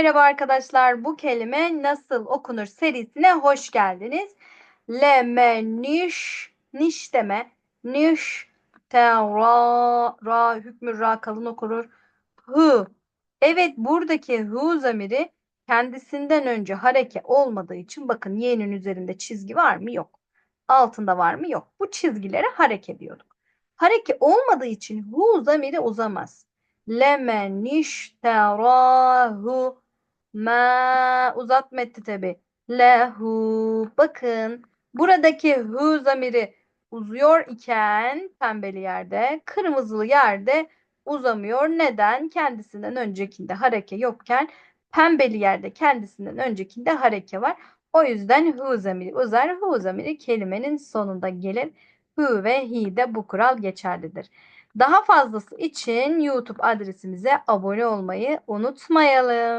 Merhaba arkadaşlar. Bu kelime nasıl okunur serisine hoş geldiniz. Leme niş niş deme. Niş te ra ra hükmü ra kalın okunur. Hı. Evet buradaki hı zamiri kendisinden önce hareke olmadığı için bakın y'nin üzerinde çizgi var mı? Yok. Altında var mı? Yok. Bu çizgilere hareke diyorduk. Hareke olmadığı için hu zamiri uzamaz. Leme niş te ra hu Ma uzatma etti tabi. Lehu. Bakın buradaki hu zamiri uzuyor iken pembeli yerde, kırmızılı yerde uzamıyor. Neden? Kendisinden öncekinde hareke yokken pembeli yerde kendisinden öncekinde hareke var. O yüzden hu zamiri uzar. Hu zamiri kelimenin sonunda gelir. Hu ve hi'de bu kural geçerlidir. Daha fazlası için YouTube adresimize abone olmayı unutmayalım.